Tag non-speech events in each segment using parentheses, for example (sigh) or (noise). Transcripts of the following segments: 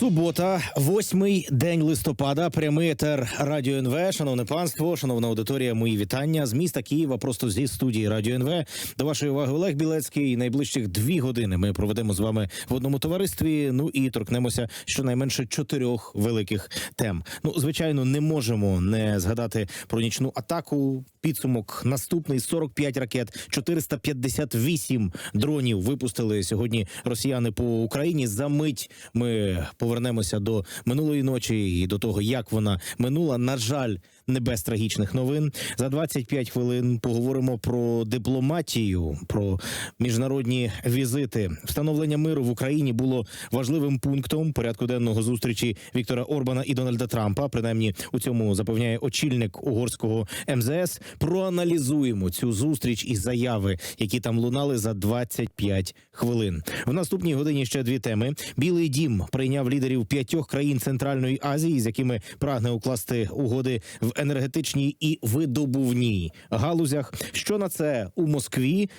Субота, восьмий день листопада. Прямий етер Радіо НВ. Шановне панство, шановна аудиторія. Мої вітання з міста Києва. Просто зі студії Радіо НВ. До вашої уваги Олег Білецький. Найближчих дві години ми проведемо з вами в одному товаристві. Ну і торкнемося щонайменше чотирьох великих тем. Ну, звичайно, не можемо не згадати про нічну атаку. Підсумок наступний 45 ракет, 458 дронів випустили сьогодні росіяни по Україні. За мить ми повернемося до минулої ночі і до того, як вона минула. На жаль, не без трагічних новин. За 25 хвилин поговоримо про дипломатію, про міжнародні візити. Встановлення миру в Україні було важливим пунктом порядку денного зустрічі Віктора Орбана і Дональда Трампа. Принаймні у цьому запевняє очільник угорського МЗС. Проаналізуємо цю зустріч і заяви, які там лунали за 25 хвилин. В наступній годині ще дві теми. Білий дім прийняв лідерів п'ятьох країн Центральної Азії, з якими прагне укласти угоди в енергетичній і видобувній галузях. Що на це у Москві?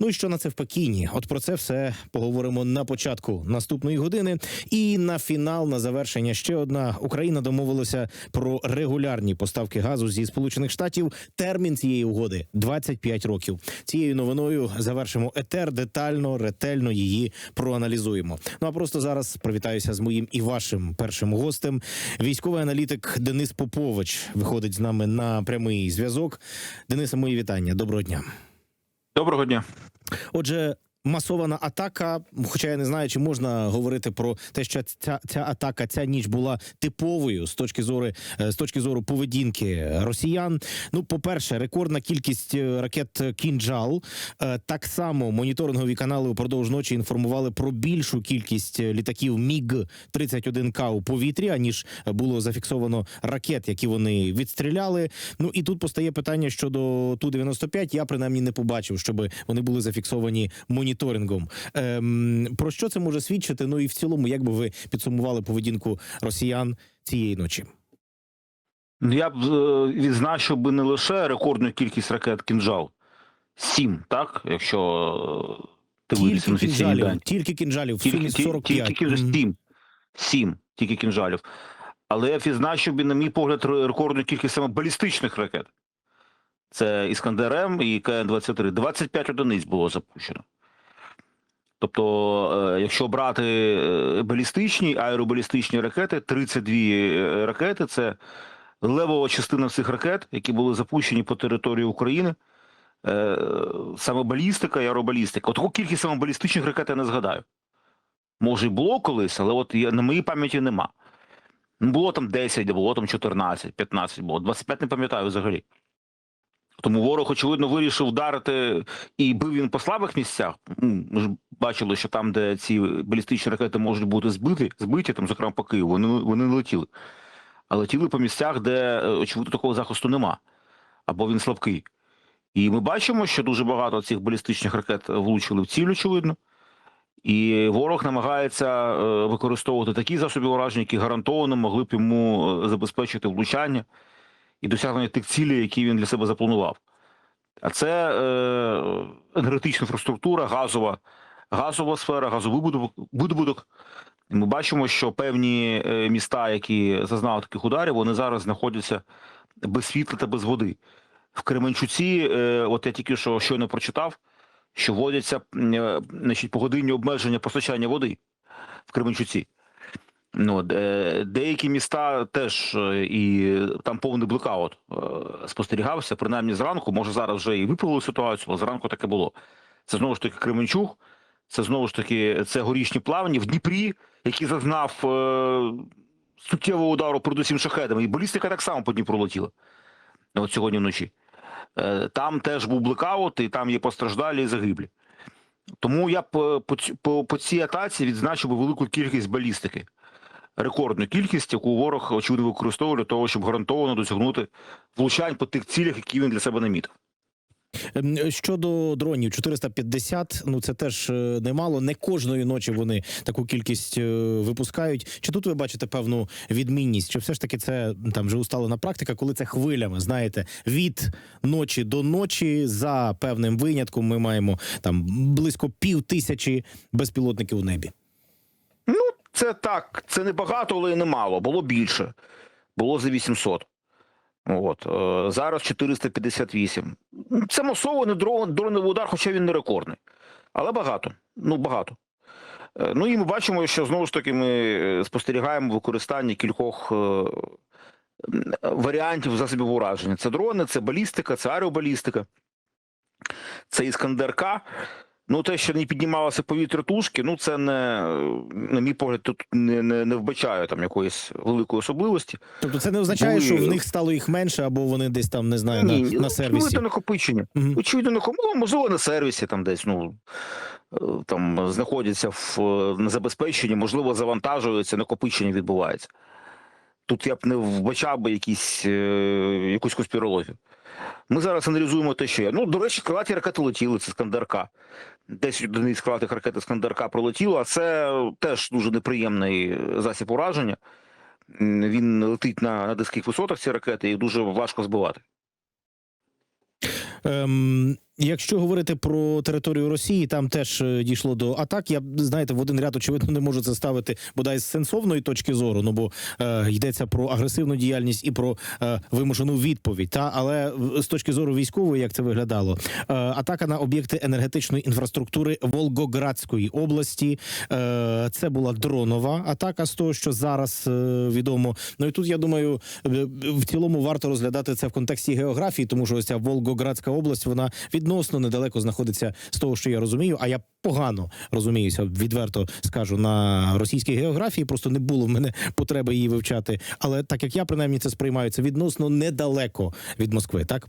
Ну і що на це в Пекіні? От про це все поговоримо на початку наступної години. І на фінал, на завершення, ще одна Україна домовилася про регулярні поставки газу зі Сполучених Штатів. Термін цієї угоди 25 років. Цією новиною завершимо етер. Детально, ретельно її проаналізуємо. Ну а просто зараз привітаюся з моїм і вашим першим гостем. Військовий аналітик Денис Попович виходить з нами на прямий зв'язок. Дениса, мої вітання. Доброго дня. Доброго дня. Отже, масована атака. Хоча я не знаю, чи можна говорити про те, що ця, ця атака, ця ніч була типовою з точки зору е, з точки зору поведінки росіян. Ну, по-перше, рекордна кількість е, ракет кінджал. Е, Так само моніторингові канали упродовж ночі інформували про більшу кількість літаків Міг 31 к у повітрі, аніж було зафіксовано ракет, які вони відстріляли. Ну і тут постає питання щодо ту 95 Я принаймні не побачив, щоб вони були зафіксовані моніторингом. Ем, про що це може свідчити? Ну і в цілому, як би ви підсумували поведінку росіян цієї ночі? Ну, Я б е, відзначив би не лише рекордну кількість ракет кінжал. Сім, так? Якщо е, ти Тільки на офіційні дані. тільки кінжалів, Тільки, сумі 45. тільки кінжалів. Мгм. Сім. Сім. Тільки кінжалів. Але я відзначив би, на мій погляд, рекордну кількість саме балістичних ракет. Це Іскандер М і КН-23. 25 одиниць було запущено. Тобто, е, якщо брати е, балістичні, аеробалістичні ракети, 32 е, ракети це левова частина цих ракет, які були запущені по території України. Саме балістика і аеробалістика. От таку кількість саме балістичних ракет я не згадаю. Може, і було колись, але от на моїй пам'яті нема. Було там 10, було там 14, 15 було. 25 не пам'ятаю взагалі. Тому ворог, очевидно, вирішив вдарити і бив він по слабих місцях. Ми ж бачили, що там, де ці балістичні ракети можуть бути збиті, збиті там, зокрема по Києву, вони, вони не летіли. А летіли по місцях, де, е, очевидно, такого захисту нема. Або він слабкий. І ми бачимо, що дуже багато цих балістичних ракет влучили в ціль, очевидно. І ворог намагається е, використовувати такі засоби ураження, які гарантовано могли б йому е, забезпечити влучання і досягнення тих цілей, які він для себе запланував. А це е, енергетична інфраструктура, газова, газова сфера, газовидобуток. видобуток. І ми бачимо, що певні е, міста, які зазнали таких ударів, вони зараз знаходяться без світла та без води. В Кременчуці, е, от я тільки що щойно прочитав, що вводяться е, значить, погодинні обмеження постачання води в Кременчуці. Ну, деякі міста теж е, і там повний блекаут е, спостерігався, принаймні зранку, може зараз вже і виправили ситуацію, але зранку таке було. Це знову ж таки Кременчуг, це знову ж таки це горішні плавні в Дніпрі, який зазнав е, суттєвого удару передусім шахедами. І балістика так само по Дніпру летіла. От сьогодні вночі. Е, Там теж був блекаут, і там є постраждалі і загиблі. Тому я е, по, по, по цій атаці відзначив би велику кількість балістики. Рекордну кількість, яку ворог очевидно використовує для того, щоб гарантовано досягнути влучань по тих цілях, які він для себе намітив. Ем, Щодо дронів, 450, ну це теж е, немало. Не кожної ночі вони таку кількість е, випускають. Чи тут ви бачите певну відмінність? Чи все ж таки це там вже усталена практика, коли це хвилями? Знаєте, від ночі до ночі за певним винятком ми маємо там близько пів тисячі безпілотників у небі. Це так, це не багато, але й не мало. Було більше. Було за 800. От. е, Зараз 458. Це масований дрон, дроновий удар, хоча він не рекордний. Але багато. Ну, багато. Е, Ну і ми бачимо, що знову ж таки ми е, спостерігаємо використання кількох варіантів засобів ураження. Це дрони, це балістика, це аеробалістика, це іскандер-К. Ну, те, що не піднімалося повітря тушки, ну це не, на мій погляд, тут не, не, не вбачає там якоїсь великої особливості. Тобто це не означає, Були- що в них стало їх менше, або вони десь там не знаю на, Ні, на ну, сервісі. Очевидно, накопичення. Мгм. Очевидно, накопичення. Можливо, на сервісі там десь, ну, е, там знаходяться в на забезпеченні, можливо, завантажуються, накопичення відбувається. Тут я б не вбачав би якісь, е, якусь конспірологію. Ми зараз аналізуємо те, що є. Ну, до речі, крилаті ракети летіли, це Скандерка. Десь одиниць крилатих ракет Скандерка пролетіло, а це теж дуже неприємний засіб ураження. Він летить на, на низьких висотах, ці ракети, і дуже важко збивати. Ем, якщо говорити про територію Росії, там теж е, дійшло до атак. Я знаєте, в один ряд очевидно не можу це ставити бодай з сенсовної точки зору. Ну бо е, йдеться про агресивну діяльність і про е, вимушену відповідь. Та але з точки зору військової, як це виглядало, е, атака на об'єкти енергетичної інфраструктури Волгоградської області. Е, це була дронова атака з того, що зараз е, відомо. Ну і тут я думаю, е, в цілому варто розглядати це в контексті географії, тому що ось ця Волгоградська область вона відносно недалеко знаходиться з того, що я розумію. А я погано розуміюся, відверто скажу на російській географії. Просто не було в мене потреби її вивчати. Але так як я принаймні це сприймаю, це відносно недалеко від Москви. Так,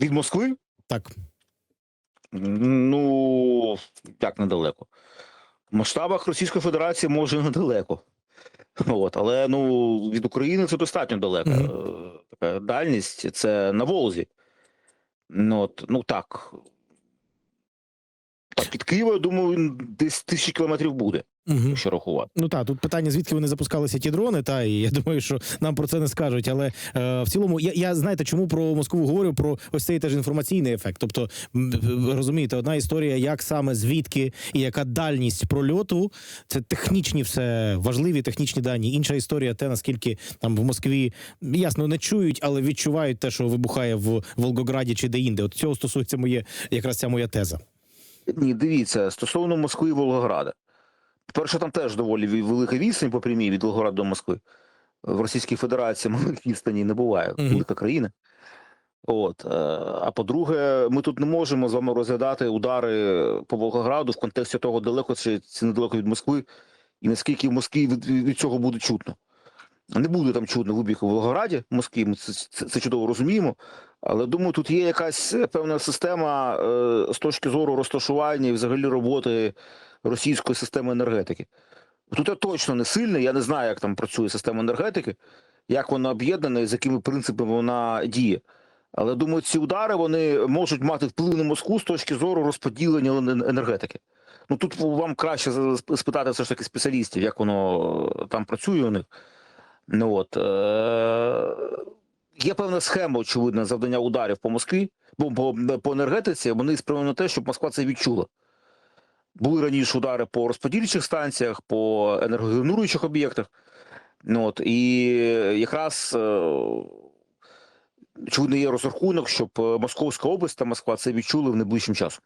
Від Москви? так. Ну, як недалеко. В масштабах Російської Федерації може недалеко. От, але ну, від України це достатньо далека. Е, Така дальність це на Волзі. Ну, от, ну так. Під Києвом, я думаю, він десь тисячі кілометрів буде, Угу. якщо рахувати. Ну так, тут питання, звідки вони запускалися ті дрони, та і я (laughs) думаю, що нам про це не скажуть. Але е, в цілому, я, я знаєте, чому про Москву говорю про ось цей теж інформаційний ефект. Тобто, ви розумієте, одна історія, як саме звідки і яка дальність прольоту, це технічні все важливі технічні дані. Інша історія, те наскільки там в Москві ясно не чують, але відчувають те, що вибухає в Волгограді чи де-інде. От цього стосується моє якраз ця моя теза. Ні, дивіться, стосовно Москви і Волгограда. По-перше, там теж доволі велика відстань по прямій від Волгограда до Москви. В Російській Федерації (laughs) малих відстані не буває, Мгм. велика країна. От. е, А по-друге, ми тут не можемо з вами розглядати удари по Волгограду в контексті того, далеко це, це недалеко від Москви, і наскільки в Москві від, від цього буде чутно. Не буде там чутно вибіг у Волгограді, в Москві, ми це, це, це чудово розуміємо. Але думаю, тут є якась е, певна система е, з точки зору розташування і взагалі роботи російської системи енергетики. Тут я точно не сильний, я не знаю, як там працює система енергетики, як вона об'єднана і з якими принципами вона діє. Але думаю, ці удари вони можуть мати вплив на Москву з точки зору розподілення енергетики. Ну тут вам краще спитати все ж таки спеціалістів, як воно там працює у них. Ну от е- є певна схема, очевидно, завдання ударів по Москві, бо по енергетиці вони спрямовані на те, щоб Москва це відчула. Були раніше удари по розподільчих станціях, по енергогенеруючих об'єктах. Ну, от, і якраз чудний є розрахунок, щоб е, Московська область та Москва це відчули в найближчим часом.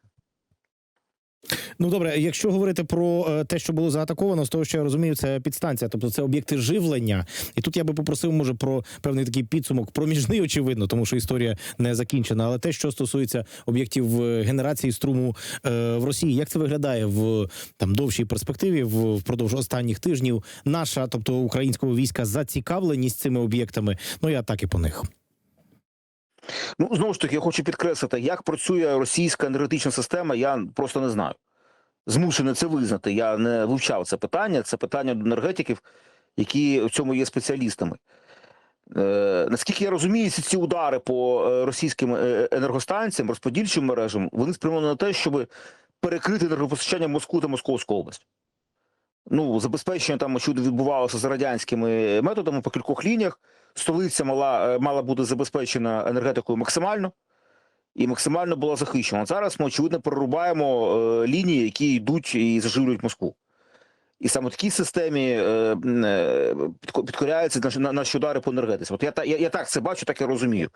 Ну добре, якщо говорити про е, те, що було заатаковано, з того, що я розумію, це підстанція, тобто це об'єкти живлення. І тут я би попросив, може, про певний такий підсумок проміжний, очевидно, тому що історія не закінчена. Але те, що стосується об'єктів е, генерації струму е, в Росії, як це виглядає в там довшій перспективі, в- впродовж останніх тижнів, наша, тобто українського війська, зацікавленість цими об'єктами, ну і атаки по них. Ну, знову ж таки, я хочу підкреслити, як працює російська енергетична система, я просто не знаю. Змушений це визнати. Я не вивчав це питання. Це питання до енергетиків, які в цьому є спеціалістами. Е, наскільки я розумію, ці, удари по е, російським е, енергостанціям, розподільчим мережам, вони спрямовані на те, щоб перекрити енергопостачання Москву та Московську область. Ну, забезпечення там, очевидно, відбувалося за радянськими методами по кількох лініях. Столиця мала, е, мала бути забезпечена енергетикою максимально і максимально була захищена. Зараз ми, очевидно, перерубаємо е, лінії, які йдуть і заживлюють Москву. І саме такій системі е, е, підко- підкоряються наші, на- наші удари по енергетиці. От я, я, я так це бачу, так і розумію.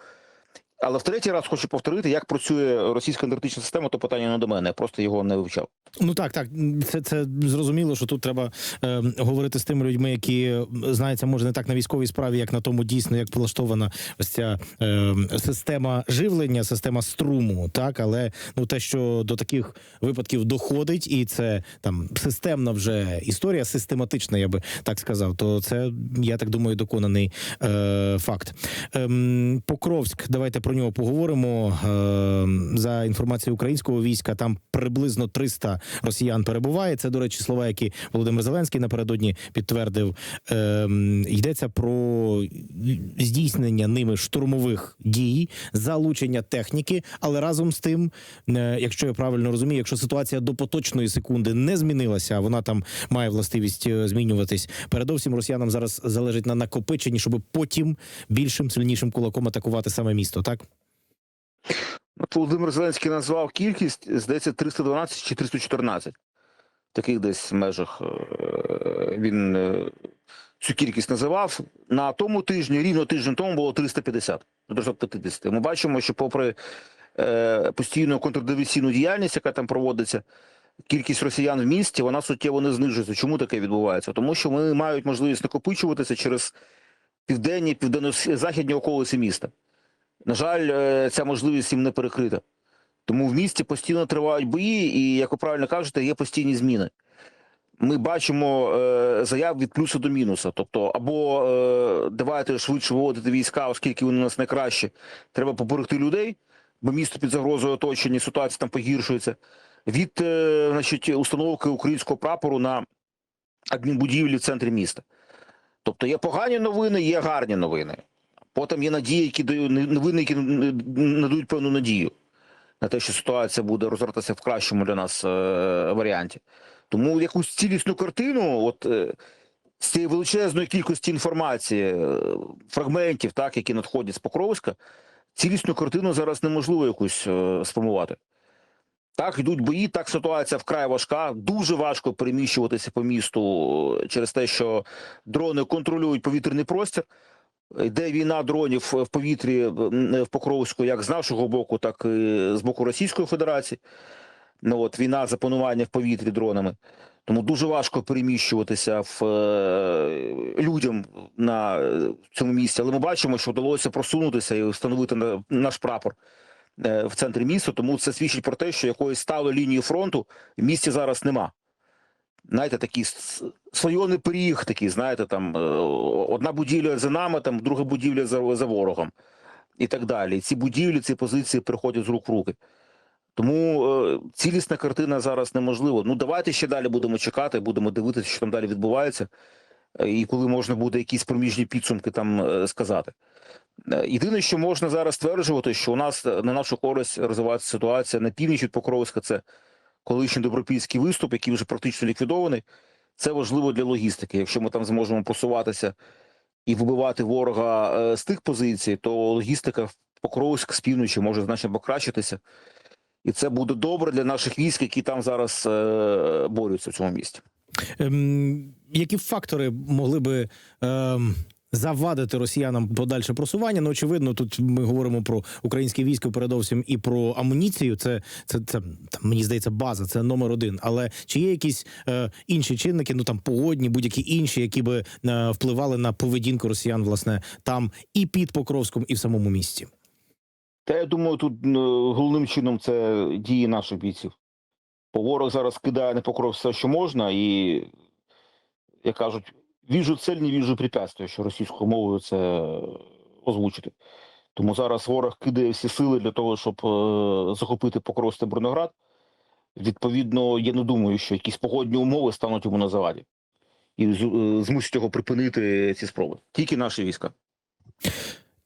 Але в третій раз хочу повторити, як працює російська енергетична система, то питання не до мене. Я просто його не вивчав. Ну так, так, це, це зрозуміло, що тут треба е, говорити з тими людьми, які е, знаються, може не так на військовій справі, як на тому дійсно, як влаштована ось ця е, система живлення, система струму. Так, але ну те, що до таких випадків доходить, і це там системна вже історія, систематична, я би так сказав. То це я так думаю, доконаний е, факт. Ем, Покровськ, давайте про нього поговоримо. Ем, за інформацією українського війська, там приблизно 300 росіян перебуває. Це, до речі, слова, які Володимир Зеленський напередодні підтвердив. Ем, йдеться про здійснення ними штурмових дій, залучення техніки, але разом з тим, е, якщо я правильно розумію, якщо ситуація до поточної секунди не змінилася, вона там має властивість е, змінюватись. Передовсім росіянам зараз залежить на накопиченні, щоб потім більшим сильнішим кулаком атакувати саме місто. Так Володимир Зеленський назвав кількість, здається, 312 чи 314. Таких десь межах е, він е, цю кількість називав. На тому тижні, рівно тиждень тому було 350 до 350. Ми бачимо, що попри е, постійну контрдивізійну діяльність, яка там проводиться, кількість росіян в місті вона суттєво не знижується. Чому таке відбувається? Тому що вони мають можливість накопичуватися через південні, південно-західні околиці міста. На жаль, е, ця можливість їм не перекрита. Тому в місті постійно тривають бої, і, як ви правильно кажете, є постійні зміни. Ми бачимо е, заяв від плюсу до мінуса. Тобто, або е, давайте швидше виводити війська, оскільки вони у нас найкращі, треба поберегти людей, бо місто під загрозою оточення, ситуація там погіршується. Від е, значить, установки українського прапору на адмінбудівлі в центрі міста. Тобто є погані новини, є гарні новини. Потім є надії, які дають новини, які надають певну надію на те, що ситуація буде розгортатися в кращому для нас е, варіанті. Тому якусь цілісну картину, от е, з цієї величезної кількості інформації, е, фрагментів, так, які надходять з Покровська, цілісну картину зараз неможливо якусь е, сформувати. Так, йдуть бої, так ситуація вкрай важка. Дуже важко переміщуватися по місту е, через те, що дрони контролюють повітряний простір. Йде війна дронів в повітрі в Покровську, як з нашого боку, так і з боку Російської Федерації. Ну от війна за панування в повітрі дронами. Тому дуже важко переміщуватися в е, людям на е, цьому місці. Але ми бачимо, що вдалося просунутися і встановити на- наш прапор е, в центрі міста. Тому це свідчить про те, що якоїсь сталої лінії фронту в місті зараз нема. Знаєте, такий слойоний пиріг, такий, знаєте, там е, одна будівля за нами, там друга будівля за, за ворогом і так далі. Ці будівлі, ці позиції переходять з рук в руки. Тому е, цілісна картина зараз неможлива. Ну давайте ще далі будемо чекати, будемо дивитися, що там далі відбувається, е, і коли можна буде якісь проміжні підсумки там сказати. Єдине, що можна зараз стверджувати, що у нас на нашу користь розвивається ситуація на північ від Покровська. Це колишній добропільський виступ, який вже практично ліквідований. Це важливо для логістики. Якщо ми там зможемо просуватися і вибивати ворога е, з тих позицій, то логістика в Покровськ з півночі може значно покращитися. І це буде добре для наших військ, які там зараз е, борються в цьому місті. ем, які фактори могли би ем, завадити росіянам подальше просування? Ну очевидно, тут ми говоримо про українське військо, передовсім і про амуніцію. Це це, це там, мені здається база, це номер один. Але чи є якісь е, інші чинники, ну там погодні, будь-які інші, які би е, впливали на поведінку росіян, власне, там і під Покровськом, і в самому місті? Та я думаю, тут головним чином це дії наших бійців. Бо ворог зараз кидає на покров все, що можна, і, як кажуть, віжу цель, не віжу препятствия, що російською мовою це озвучити. Тому зараз ворог кидає всі сили для того, щоб е, захопити покрости Броноград. Відповідно, я не думаю, що якісь погодні умови стануть йому на заваді і е, змусять його припинити ці спроби. Тільки наші війська.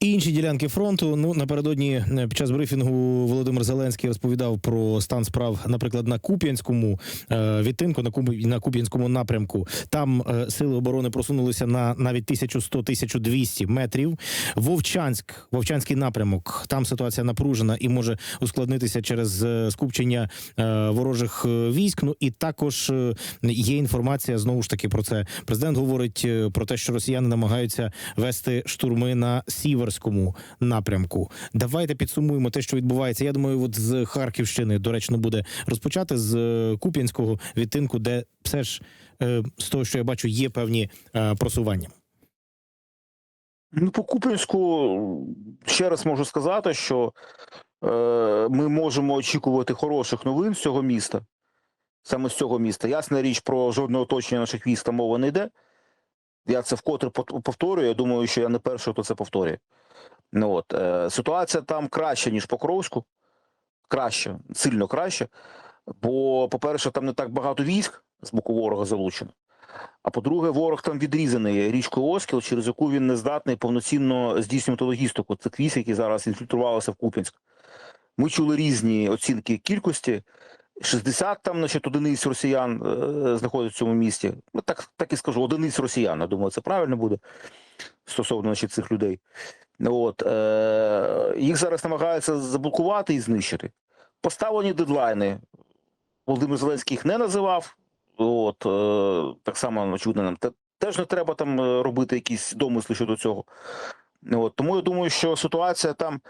Інші ділянки фронту. Ну напередодні е, під час брифінгу Володимир Зеленський розповідав про стан справ, наприклад, на Куп'янському е, відтинку, на Куп'янському напрямку. Там е, сили оборони просунулися на навіть 1100-1200 метрів. Вовчанськ, Вовчанський напрямок. Там ситуація напружена і може ускладнитися через скупчення ворожих військ. Ну і також є інформація знову ж таки про це. Президент говорить про те, що росіяни намагаються вести штурми на сіверському напрямку. Давайте підсумуємо те, що відбувається. Я думаю, от з Харківщини доречно буде розпочати з е, Куп'янського відтинку, де все ж е, з того, що я бачу, є певні е, просування. Ну, по Куп'янську ще раз можу сказати, що е, ми можемо очікувати хороших новин з цього міста. Саме з цього міста. Ясна річ про жодне оточення наших військ мова не йде. Я це вкотре повторюю. Я думаю, що я не перший, хто це повторює. Ну, от, е, ситуація там краща, ніж по Кровську. Краще, сильно краще. Бо, по-перше, там не так багато військ з боку ворога залучено. А по-друге, ворог там відрізаний річкою Оскіл, через яку він не здатний повноцінно здійснювати логістику цих військ, які зараз інфільтрувалися в Куп'янськ. Ми чули різні оцінки кількості. 60 там, значить, одиниць росіян е, знаходяться в цьому місті. Ну, так, так і скажу, одиниць росіян. Я думаю, це правильно буде стосовно значить, цих людей. Ну, От, е, їх зараз намагаються заблокувати і знищити. Поставлені дедлайни. Володимир Зеленський їх не називав. От, е, так само, очевидно, нам теж не треба там е, робити якісь домисли щодо цього. От, тому я думаю, що ситуація там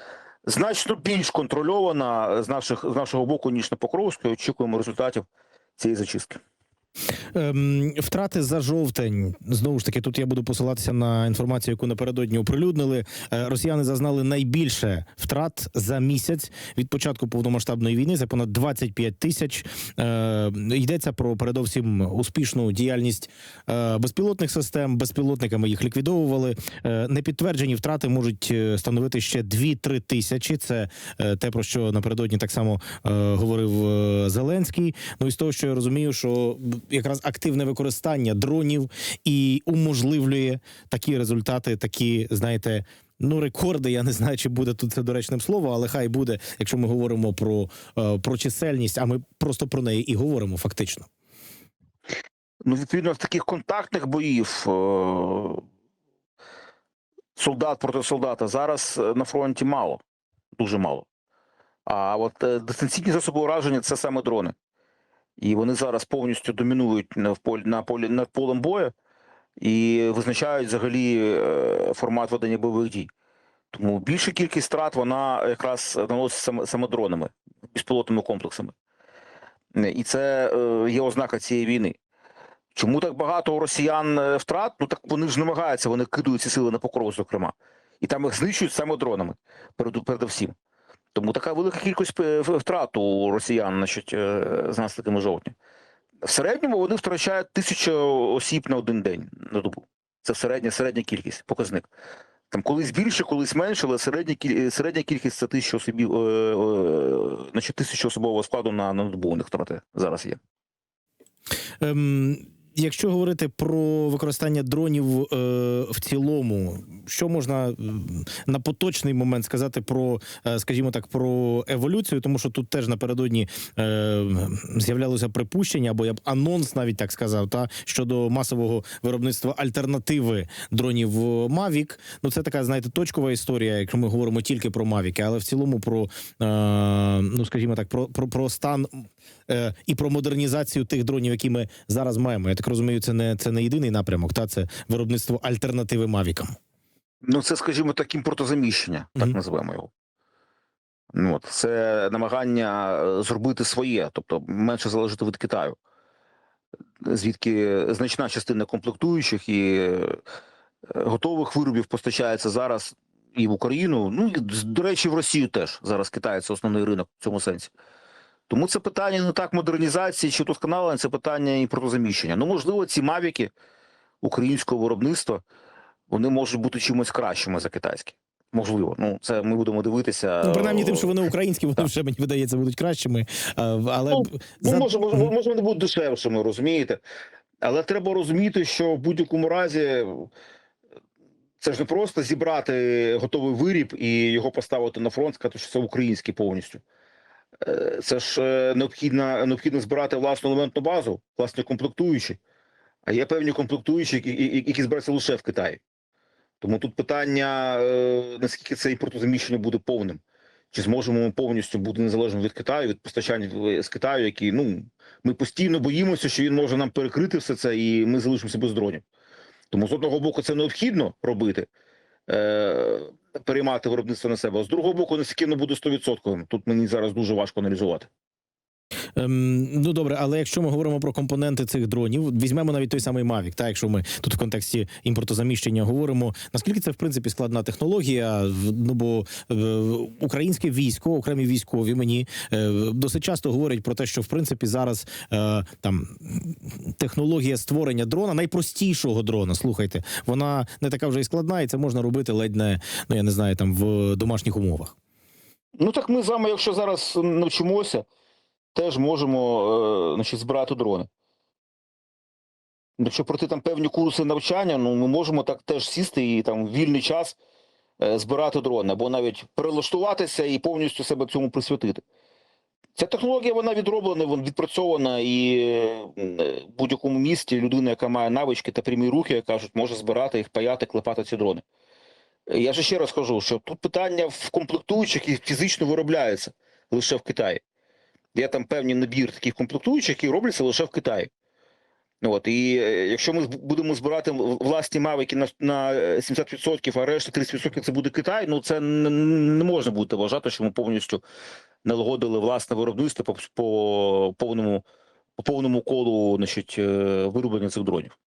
значно більш контрольована з, наших, з нашого боку, ніж на Покровську. Очікуємо результатів цієї зачистки. Ем, втрати за жовтень. Знову ж таки, тут я буду посилатися на інформацію, яку напередодні оприлюднили. Е, Росіяни зазнали найбільше втрат за місяць від початку повномасштабної війни. Це понад 25 тисяч. Е, йдеться про передовсім успішну діяльність е, безпілотних систем. Безпілотниками їх ліквідовували. Е, непідтверджені втрати можуть становити ще 2-3 тисячі. Це те, про що напередодні так само говорив Зеленський. Ну і з того, що я розумію, що якраз активне використання дронів і уможливлює такі результати, такі, знаєте. Ну, рекорди, я не знаю, чи буде тут це доречним слово, але хай буде, якщо ми говоримо про, е, про чисельність, а ми просто про неї і говоримо фактично. Ну, відповідно, в таких контактних боїв е, солдат проти солдата зараз е, на фронті мало, дуже мало. А от дистанційні засоби ураження це саме дрони. І вони зараз повністю домінують на, полі, на полі над полем бою і визначають взагалі е, формат ведення бойових дій. Тому більша кількість втрат вона якраз наноситься саме, саме дронами, безпілотними комплексами. Е, І це е, є ознака цієї війни. Чому так багато росіян втрат? Ну так вони ж намагаються, вони кидують ці сили на покров, зокрема. І там їх знищують саме дронами, перед, передовсім. Тому така велика кількість е, втрат у росіян значить, е, з наслідками жовтня. В середньому вони втрачають тисячу осіб на один день на добу. Це середня, середня кількість, показник. Там колись більше, колись менше, але середня, кіль- середня кількість це тисяча осібів, е, е, значить, тисячу особового складу на, на добу у них втрати зараз є. Ем, якщо говорити про використання дронів е, в цілому, що можна на поточний момент сказати про, е, скажімо так, про еволюцію, тому що тут теж напередодні е, з'являлося припущення, або я б анонс навіть так сказав, та щодо масового виробництва альтернативи дронів Mavic. Ну це така, знаєте, точкова історія, якщо ми говоримо тільки про Mavic, але в цілому про, е, ну скажімо так, про, про, про стан е, і про модернізацію тих дронів, які ми зараз маємо. Я так розумію, це не це не єдиний напрямок, та це виробництво альтернативи Мавікам. Ну, це, скажімо так, імпортозаміщення, так Мгм. називаємо його. Ну, От, це намагання е, зробити своє, тобто менше залежати від Китаю, звідки значна частина комплектуючих і е, готових виробів постачається зараз і в Україну. Ну і до речі, в Росію теж зараз Китай це основний ринок в цьому сенсі. Тому це питання не так модернізації чи удосконалення, це питання імпортозаміщення. Ну, можливо, ці мавіки українського виробництва вони можуть бути чимось кращими за китайські. Можливо, ну це ми будемо дивитися. Ну, принаймні, тим, що вони (laughs) українські, вони вже мені видається будуть кращими. Але Ну, Ну, за- може, може, може, вони будуть дешевшими, розумієте? Але треба розуміти, що в будь-якому разі Це ж не просто зібрати готовий виріб і його поставити на фронт, сказати, що це український повністю. Е, Це ж е, необхідно, необхідно збирати власну елементну базу, власні комплектуючі. А є певні комплектуючі, які, які- збираються лише в Китаї. Тому тут питання, е, наскільки це імпортозаміщення буде повним. Чи зможемо ми повністю бути незалежним від Китаю, від постачань з Китаю, які ну ми постійно боїмося, що він може нам перекрити все це, і ми залишимося без дронів. Тому з одного боку це необхідно робити, переймати виробництво на себе. З другого боку, наскільки воно буде 100%. Тут мені зараз дуже важко аналізувати. Ем, ну добре, але якщо ми говоримо про компоненти цих дронів, візьмемо навіть той самий Mavic, та якщо ми тут в контексті імпортозаміщення говоримо, наскільки це в принципі складна технологія? Ну бо е, українське військо, окремі військові мені е, досить часто говорять про те, що в принципі зараз е, там технологія створення дрона, найпростішого дрона, слухайте, вона не така вже й складна, і це можна робити ледь не ну я не знаю, там в домашніх умовах. Ну так ми з вами, якщо зараз навчимося, теж можемо е, значить, збирати дрони. Якщо пройти там певні курси навчання, ну ми можемо так теж сісти і там в вільний час е, збирати дрони, або навіть перелаштуватися і повністю себе цьому присвятити. Ця технологія вона відроблена, вона відпрацьована, і е, в будь-якому місті людина, яка має навички та прямі рухи, як кажуть, може збирати їх, паяти, клепати ці дрони. Я ж ще раз кажу, що тут питання в комплектуючих, які фізично виробляються лише в Китаї. Є там певний набір таких комплектуючих, які робляться лише в Китаї. От, і е, якщо ми будемо збирати власні мавики на, на е, 70%, а решта 30% це буде Китай, ну це н- не можна буде вважати, що ми повністю налагодили власне виробництво по, по повному по повному колу значить, е, вироблення цих дронів.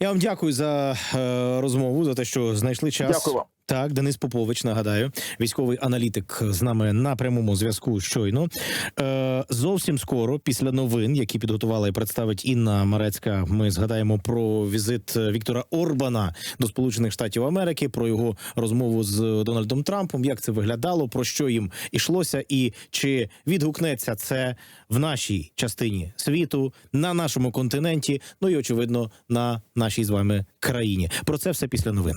Я вам дякую за е, розмову, за те, що знайшли час. Дякую вам. Так, Денис Попович, нагадаю, військовий аналітик з нами на прямому зв'язку щойно. Е, зовсім скоро, після новин, які підготувала і представить Інна Марецька, ми згадаємо про візит Віктора Орбана до Сполучених Штатів Америки, про його розмову з Дональдом Трампом, як це виглядало, про що їм ішлося, і чи відгукнеться це в нашій частині світу, на нашому континенті, ну і очевидно на нашій з вами країні. Про це все після новин.